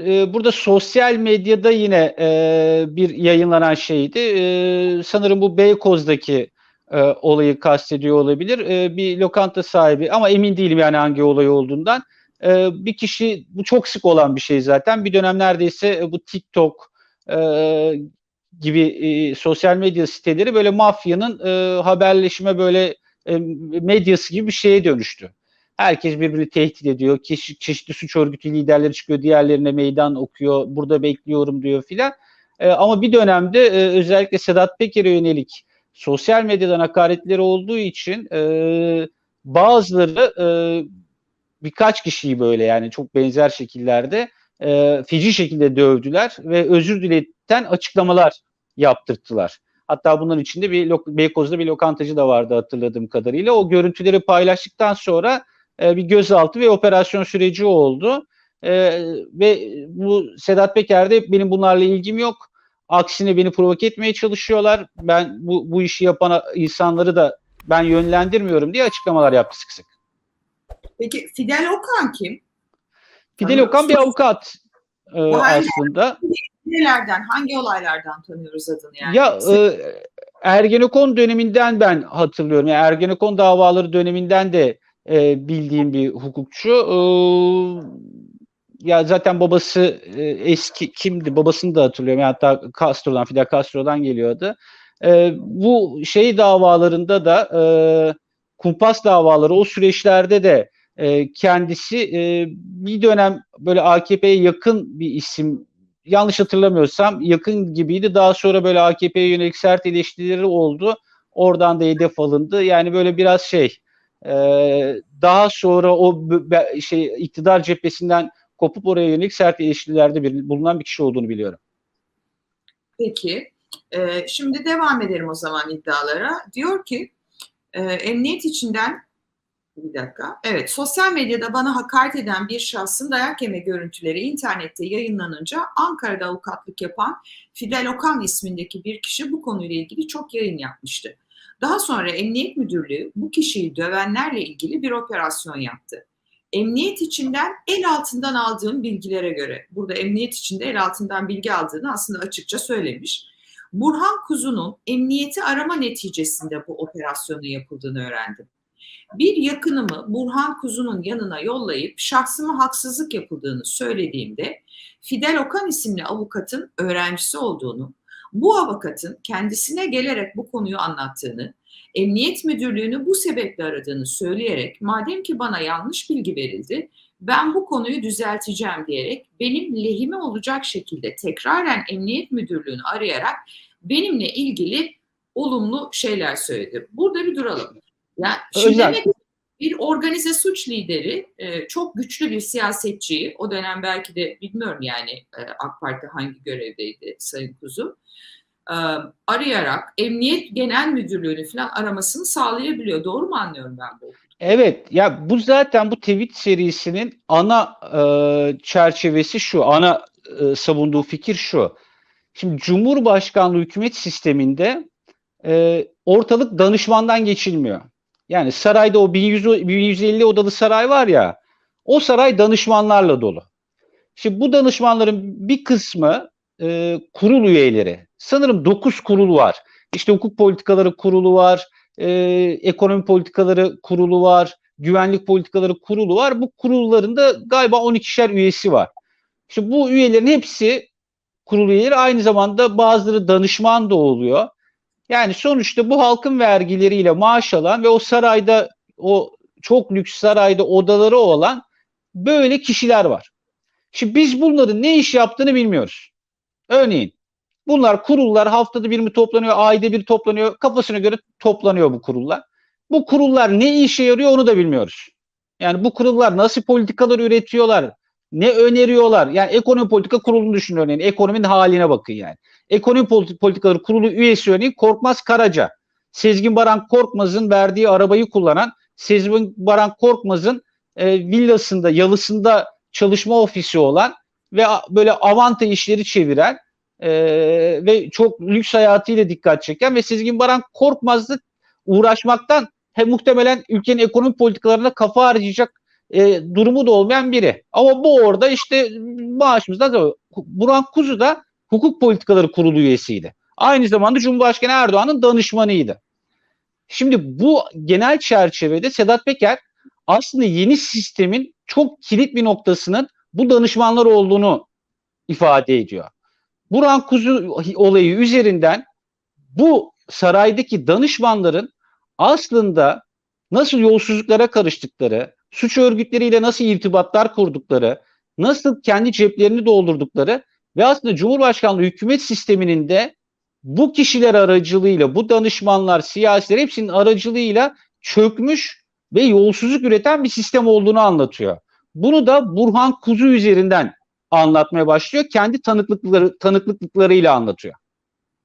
e, burada sosyal medyada yine e, bir yayınlanan şeydi. E, sanırım bu Beykoz'daki e, olayı kastediyor olabilir. E, bir lokanta sahibi ama emin değilim yani hangi olay olduğundan. E, bir kişi bu çok sık olan bir şey zaten. Bir dönem neredeyse e, bu TikTok e, gibi e, sosyal medya siteleri böyle mafyanın e, haberleşme böyle e, medyası gibi bir şeye dönüştü. Herkes birbirini tehdit ediyor. Çeşitli, çeşitli suç örgütü liderleri çıkıyor, diğerlerine meydan okuyor. Burada bekliyorum diyor filan. E, ama bir dönemde e, özellikle Sedat Peker'e yönelik sosyal medyadan hakaretleri olduğu için e, bazıları e, birkaç kişiyi böyle yani çok benzer şekillerde e, feci şekilde dövdüler ve özür diletten açıklamalar yaptırttılar. Hatta bunun içinde bir Beykoz'da bir lokantacı da vardı hatırladığım kadarıyla. O görüntüleri paylaştıktan sonra e, bir gözaltı ve operasyon süreci oldu. E, ve bu Sedat Peker'de benim bunlarla ilgim yok. Aksine beni provoke etmeye çalışıyorlar. Ben bu, bu işi yapan insanları da ben yönlendirmiyorum diye açıklamalar yaptı sık sık. Peki Fidel Okan kim? Fidel Okan bir avukat e, aslında. Nelerden, hangi olaylardan tanıyoruz adını yani? Ya e, Ergenekon döneminden ben hatırlıyorum. Yani Ergenekon davaları döneminden de e, bildiğim bir hukukçu. E, ya zaten babası e, eski kimdi? Babasını da hatırlıyorum. Yani hatta Castro'dan, Fidel Castro'dan geliyordu. E, bu şey davalarında da e, kumpas davaları o süreçlerde de e, kendisi e, bir dönem böyle AKP'ye yakın bir isim yanlış hatırlamıyorsam yakın gibiydi. Daha sonra böyle AKP'ye yönelik sert eleştirileri oldu. Oradan da hedef alındı. Yani böyle biraz şey daha sonra o şey iktidar cephesinden kopup oraya yönelik sert eleştirilerde bir, bulunan bir kişi olduğunu biliyorum. Peki. E, şimdi devam edelim o zaman iddialara. Diyor ki e, emniyet içinden bir dakika. Evet, sosyal medyada bana hakaret eden bir şahsın dayak yeme görüntüleri internette yayınlanınca Ankara'da avukatlık yapan Fidel Okan ismindeki bir kişi bu konuyla ilgili çok yayın yapmıştı. Daha sonra Emniyet Müdürlüğü bu kişiyi dövenlerle ilgili bir operasyon yaptı. Emniyet içinden el altından aldığım bilgilere göre, burada emniyet içinde el altından bilgi aldığını aslında açıkça söylemiş. Burhan Kuzu'nun emniyeti arama neticesinde bu operasyonun yapıldığını öğrendim. Bir yakınımı Burhan Kuzu'nun yanına yollayıp şahsıma haksızlık yapıldığını söylediğimde Fidel Okan isimli avukatın öğrencisi olduğunu, bu avukatın kendisine gelerek bu konuyu anlattığını, emniyet müdürlüğünü bu sebeple aradığını söyleyerek madem ki bana yanlış bilgi verildi, ben bu konuyu düzelteceğim diyerek benim lehime olacak şekilde tekraren emniyet müdürlüğünü arayarak benimle ilgili olumlu şeyler söyledi. Burada bir duralım. Yani şimdi bir organize suç lideri, e, çok güçlü bir siyasetçiyi, o dönem belki de bilmiyorum yani e, AK Parti hangi görevdeydi Sayın Kuzu, e, arayarak Emniyet Genel Müdürlüğü'nü falan aramasını sağlayabiliyor. Doğru mu anlıyorum ben bu? Evet ya bu zaten bu tweet serisinin ana e, çerçevesi şu, ana savunduğu fikir şu. Şimdi Cumhurbaşkanlığı hükümet sisteminde ortalık danışmandan geçilmiyor. Yani sarayda o 1100, 1150 odalı saray var ya o saray danışmanlarla dolu. Şimdi bu danışmanların bir kısmı e, kurul üyeleri. Sanırım 9 kurul var. İşte hukuk politikaları kurulu var, e, ekonomi politikaları kurulu var, güvenlik politikaları kurulu var. Bu kurulların da galiba 12'şer üyesi var. İşte bu üyelerin hepsi kurul üyeleri aynı zamanda bazıları danışman da oluyor. Yani sonuçta bu halkın vergileriyle maaş alan ve o sarayda o çok lüks sarayda odaları olan böyle kişiler var. Şimdi biz bunların ne iş yaptığını bilmiyoruz. Örneğin bunlar kurullar haftada bir mi toplanıyor, ayda bir toplanıyor, kafasına göre toplanıyor bu kurullar. Bu kurullar ne işe yarıyor onu da bilmiyoruz. Yani bu kurullar nasıl politikalar üretiyorlar, ne öneriyorlar? Yani ekonomi politika kurulunu düşünün örneğin. Ekonominin haline bakın yani. Ekonomi politikaları kurulu üyesi örneğin Korkmaz Karaca. Sezgin Baran Korkmaz'ın verdiği arabayı kullanan Sezgin Baran Korkmaz'ın e, villasında, yalısında çalışma ofisi olan ve böyle avanta işleri çeviren e, ve çok lüks hayatıyla dikkat çeken ve Sezgin Baran Korkmaz'la uğraşmaktan he, muhtemelen ülkenin ekonomi politikalarına kafa harcayacak e, durumu da olmayan biri. Ama bu orada işte maaşımızdan da Burhan Kuzu da hukuk politikaları kurulu üyesiydi. Aynı zamanda Cumhurbaşkanı Erdoğan'ın danışmanıydı. Şimdi bu genel çerçevede Sedat Peker aslında yeni sistemin çok kilit bir noktasının bu danışmanlar olduğunu ifade ediyor. Burhan Kuzu olayı üzerinden bu saraydaki danışmanların aslında nasıl yolsuzluklara karıştıkları, suç örgütleriyle nasıl irtibatlar kurdukları, nasıl kendi ceplerini doldurdukları ve aslında Cumhurbaşkanlığı hükümet sisteminin de bu kişiler aracılığıyla, bu danışmanlar, siyasiler hepsinin aracılığıyla çökmüş ve yolsuzluk üreten bir sistem olduğunu anlatıyor. Bunu da Burhan Kuzu üzerinden anlatmaya başlıyor. Kendi tanıklıkları tanıklıklarıyla anlatıyor.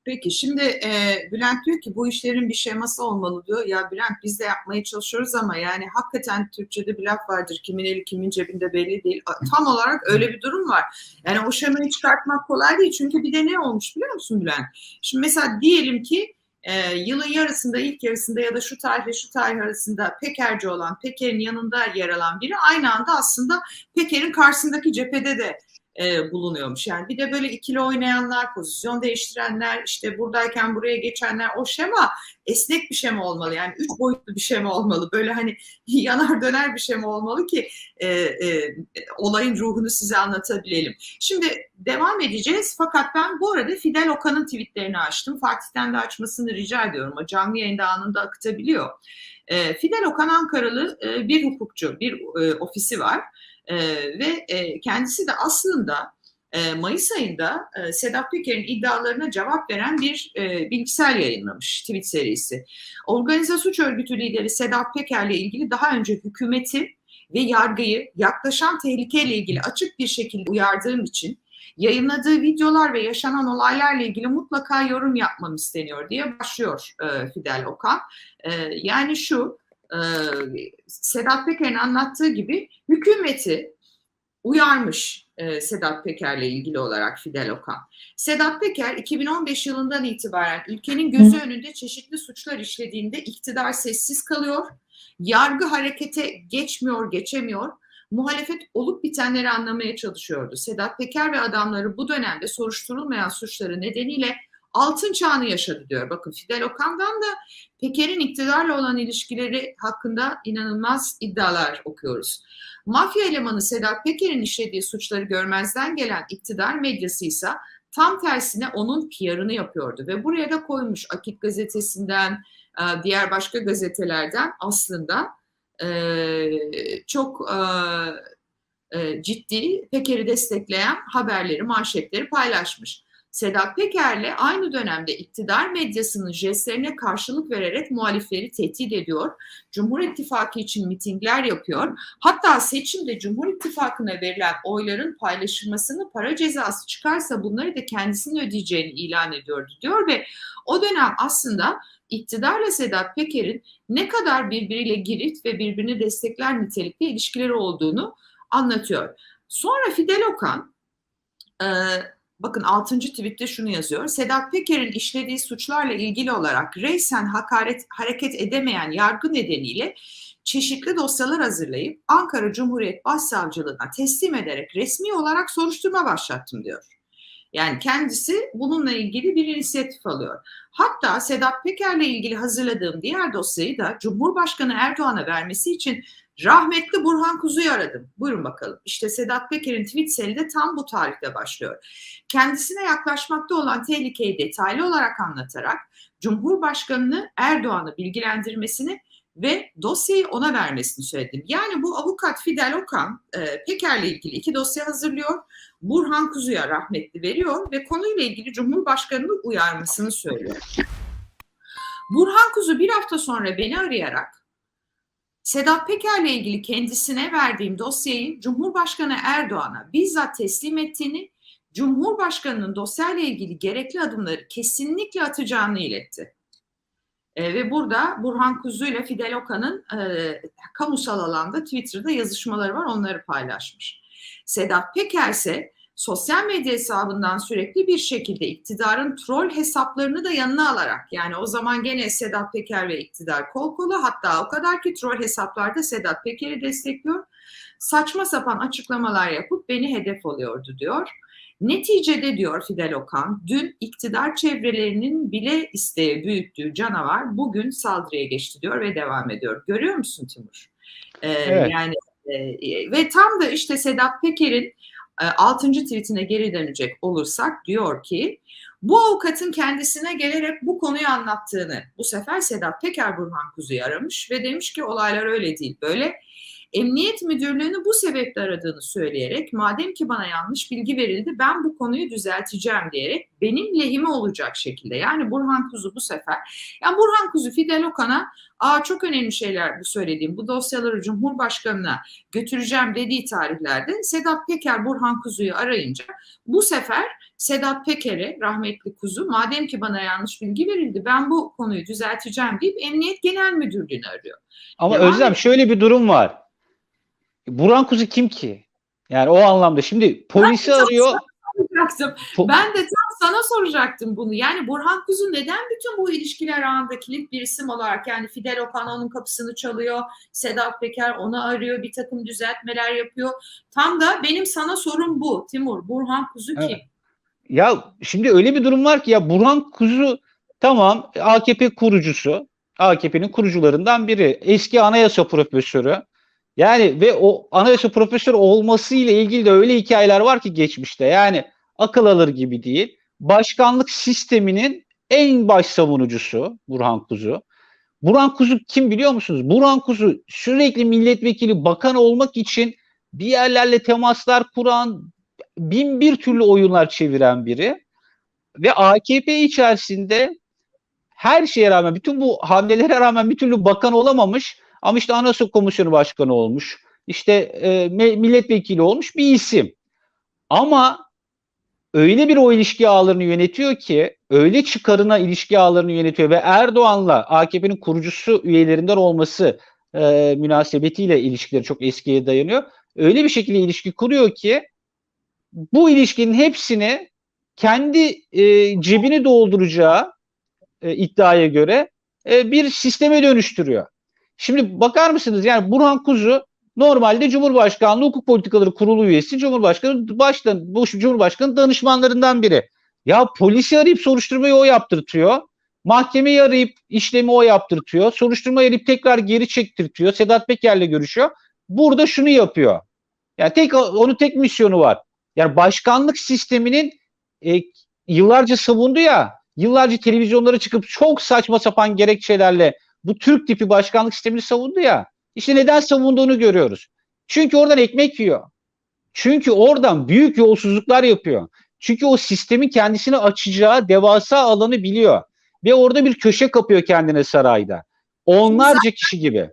Peki şimdi e, Bülent diyor ki bu işlerin bir şeması olmalı diyor. Ya Bülent biz de yapmaya çalışıyoruz ama yani hakikaten Türkçe'de bir laf vardır. Kimin eli kimin cebinde belli değil. Tam olarak öyle bir durum var. Yani o şemayı çıkartmak kolay değil. Çünkü bir de ne olmuş biliyor musun Bülent? Şimdi mesela diyelim ki e, yılın yarısında ilk yarısında ya da şu tarihle şu tarih arasında Pekerci olan Peker'in yanında yer alan biri aynı anda aslında Peker'in karşısındaki cephede de e, bulunuyormuş. Yani bir de böyle ikili oynayanlar, pozisyon değiştirenler, işte buradayken buraya geçenler o şema esnek bir şema olmalı. Yani üç boyutlu bir şema olmalı. Böyle hani yanar döner bir şema olmalı ki e, e, olayın ruhunu size anlatabilelim. Şimdi devam edeceğiz. Fakat ben bu arada Fidel Okan'ın tweetlerini açtım. Fatih'ten de açmasını rica ediyorum. O canlı yayında anında akıtabiliyor. E, Fidel Okan Ankaralı e, bir hukukçu, bir e, ofisi var. E, ve e, kendisi de aslında e, Mayıs ayında e, Sedat Peker'in iddialarına cevap veren bir e, bilgisayar yayınlamış tweet serisi. Organize suç örgütü lideri Sedat Peker'le ilgili daha önce hükümeti ve yargıyı yaklaşan tehlikeyle ilgili açık bir şekilde uyardığım için yayınladığı videolar ve yaşanan olaylarla ilgili mutlaka yorum yapmam isteniyor diye başlıyor e, Fidel Okan. E, yani şu e, Sedat Peker'in anlattığı gibi hükümeti uyarmış e, Sedat Peker'le ilgili olarak Fidel Okan. Sedat Peker 2015 yılından itibaren ülkenin gözü önünde çeşitli suçlar işlediğinde iktidar sessiz kalıyor, yargı harekete geçmiyor, geçemiyor, muhalefet olup bitenleri anlamaya çalışıyordu. Sedat Peker ve adamları bu dönemde soruşturulmayan suçları nedeniyle altın çağını yaşadı diyor. Bakın Fidel Okan'dan da Peker'in iktidarla olan ilişkileri hakkında inanılmaz iddialar okuyoruz. Mafya elemanı Sedat Peker'in işlediği suçları görmezden gelen iktidar medyası ise tam tersine onun PR'ını yapıyordu ve buraya da koymuş Akit gazetesinden, diğer başka gazetelerden aslında çok ciddi Peker'i destekleyen haberleri, manşetleri paylaşmış. Sedat Peker'le aynı dönemde iktidar medyasının jestlerine karşılık vererek muhalifleri tehdit ediyor. Cumhur İttifakı için mitingler yapıyor. Hatta seçimde Cumhur İttifakı'na verilen oyların paylaşılmasını para cezası çıkarsa bunları da kendisinin ödeyeceğini ilan ediyordu diyor ve o dönem aslında iktidarla Sedat Peker'in ne kadar birbiriyle girit ve birbirini destekler nitelikte ilişkileri olduğunu anlatıyor. Sonra Fidel Okan e, bakın 6. tweette şunu yazıyor. Sedat Peker'in işlediği suçlarla ilgili olarak reysen hakaret hareket edemeyen yargı nedeniyle çeşitli dosyalar hazırlayıp Ankara Cumhuriyet Başsavcılığına teslim ederek resmi olarak soruşturma başlattım diyor. Yani kendisi bununla ilgili bir inisiyatif alıyor. Hatta Sedat Peker'le ilgili hazırladığım diğer dosyayı da Cumhurbaşkanı Erdoğan'a vermesi için rahmetli Burhan Kuzu'yu aradım. Buyurun bakalım. İşte Sedat Peker'in tweet seli de tam bu tarihte başlıyor. Kendisine yaklaşmakta olan tehlikeyi detaylı olarak anlatarak Cumhurbaşkanını Erdoğan'ı bilgilendirmesini ve dosyayı ona vermesini söyledim. Yani bu avukat Fidel Okan e, Peker'le ilgili iki dosya hazırlıyor. Burhan Kuzu'ya rahmetli veriyor ve konuyla ilgili Cumhurbaşkanı'nı uyarmasını söylüyor. Burhan Kuzu bir hafta sonra beni arayarak Sedat Peker'le ilgili kendisine verdiğim dosyayı Cumhurbaşkanı Erdoğan'a bizzat teslim ettiğini, Cumhurbaşkanı'nın dosyayla ilgili gerekli adımları kesinlikle atacağını iletti. E, ve burada Burhan Kuzu ile Fidel Okan'ın e, kamusal alanda Twitter'da yazışmaları var onları paylaşmış. Sedat Peker ise sosyal medya hesabından sürekli bir şekilde iktidarın troll hesaplarını da yanına alarak yani o zaman gene Sedat Peker ve iktidar kol kola hatta o kadar ki troll hesaplarda Sedat Peker'i destekliyor. saçma sapan açıklamalar yapıp beni hedef alıyordu diyor. Neticede diyor Fidel Okan, dün iktidar çevrelerinin bile isteye büyüttüğü canavar bugün saldırıya geçti diyor ve devam ediyor. Görüyor musun Timur? Ee, Evet. Yani e, ve tam da işte Sedat Peker'in e, 6. tweetine geri dönecek olursak diyor ki bu avukatın kendisine gelerek bu konuyu anlattığını bu sefer Sedat Peker Burhan Kuzu'yu aramış ve demiş ki olaylar öyle değil böyle. Emniyet Müdürlüğü'nü bu sebeple aradığını söyleyerek madem ki bana yanlış bilgi verildi ben bu konuyu düzelteceğim diyerek benim lehime olacak şekilde yani Burhan Kuzu bu sefer yani Burhan Kuzu Fidel Okan'a Aa çok önemli şeyler bu söylediğim bu dosyaları Cumhurbaşkanı'na götüreceğim dediği tarihlerde Sedat Peker Burhan Kuzu'yu arayınca bu sefer Sedat Peker'e rahmetli Kuzu madem ki bana yanlış bilgi verildi ben bu konuyu düzelteceğim deyip Emniyet Genel Müdürlüğü'nü arıyor. Ama Devam Özlem et. şöyle bir durum var. Burhan Kuzu kim ki? Yani o anlamda şimdi polisi Ben arıyor. Po- Ben de tam sana soracaktım bunu. Yani Burhan Kuzu neden bütün bu ilişkiler ağında kilit bir isim olarak yani Fidel Okan onun kapısını çalıyor, Sedat Peker onu arıyor, bir takım düzeltmeler yapıyor. Tam da benim sana sorum bu Timur. Burhan Kuzu kim? Ya şimdi öyle bir durum var ki ya Burhan Kuzu tamam AKP kurucusu. AKP'nin kurucularından biri. Eski anayasa profesörü. Yani ve o anayasa profesörü olması ile ilgili de öyle hikayeler var ki geçmişte. Yani akıl alır gibi değil. Başkanlık sisteminin en baş savunucusu Burhan Kuzu. Burhan Kuzu kim biliyor musunuz? Burhan Kuzu sürekli milletvekili, bakan olmak için bir yerlerle temaslar kuran, bin bir türlü oyunlar çeviren biri. Ve AKP içerisinde her şeye rağmen, bütün bu hamlelere rağmen bir türlü bakan olamamış ama işte Anayasa Komisyonu Başkanı olmuş, işte e, milletvekili olmuş bir isim. Ama öyle bir o ilişki ağlarını yönetiyor ki, öyle çıkarına ilişki ağlarını yönetiyor ve Erdoğan'la AKP'nin kurucusu üyelerinden olması e, münasebetiyle ilişkileri çok eskiye dayanıyor. Öyle bir şekilde ilişki kuruyor ki bu ilişkinin hepsini kendi e, cebini dolduracağı e, iddiaya göre e, bir sisteme dönüştürüyor. Şimdi bakar mısınız yani Burhan Kuzu normalde Cumhurbaşkanlığı Hukuk Politikaları Kurulu üyesi, Cumhurbaşkanı baştan bu Cumhurbaşkanı danışmanlarından biri. Ya polisi arayıp soruşturmayı o yaptırtıyor. Mahkemeyi arayıp işlemi o yaptırtıyor. Soruşturmayı arayıp tekrar geri çektirtiyor. Sedat Peker'le görüşüyor. Burada şunu yapıyor. Yani tek onun tek misyonu var. Yani başkanlık sisteminin e, yıllarca savundu ya, yıllarca televizyonlara çıkıp çok saçma sapan gerekçelerle bu Türk tipi başkanlık sistemini savundu ya. İşte neden savunduğunu görüyoruz. Çünkü oradan ekmek yiyor. Çünkü oradan büyük yolsuzluklar yapıyor. Çünkü o sistemin kendisini açacağı devasa alanı biliyor. Ve orada bir köşe kapıyor kendine sarayda. Onlarca kişi gibi.